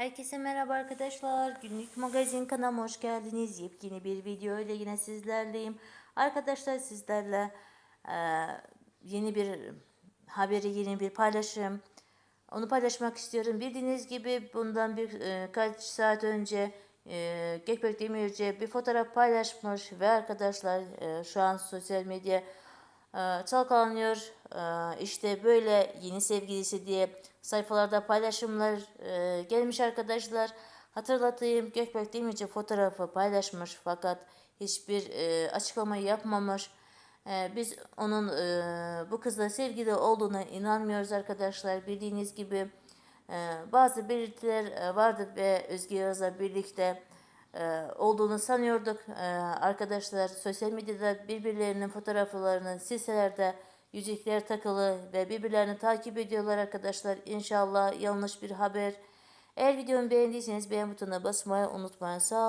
Herkese merhaba arkadaşlar. Günlük magazin kanalıma hoş geldiniz. Yepyeni bir video ile yine sizlerleyim. Arkadaşlar sizlerle e, yeni bir haberi, yeni bir paylaşım. Onu paylaşmak istiyorum. Bildiğiniz gibi bundan bir e, kaç saat önce e, Gökbek Demirci bir fotoğraf paylaşmış ve arkadaşlar e, şu an sosyal medya çalkalanıyor. E, işte böyle yeni sevgilisi diye sayfalarda paylaşımlar e, gelmiş arkadaşlar. Hatırlatayım Gökbek Demirci fotoğrafı paylaşmış fakat hiçbir e, açıklama yapmamış. E, biz onun e, bu kızla sevgili olduğuna inanmıyoruz arkadaşlar. Bildiğiniz gibi bazı belirtiler vardı ve Özge Yağız'la birlikte olduğunu sanıyorduk. E, arkadaşlar sosyal medyada birbirlerinin fotoğraflarını silselerde yüzükler takılı ve birbirlerini takip ediyorlar arkadaşlar. İnşallah yanlış bir haber. Eğer videomu beğendiyseniz beğen butonuna basmayı unutmayın. Sağ olun.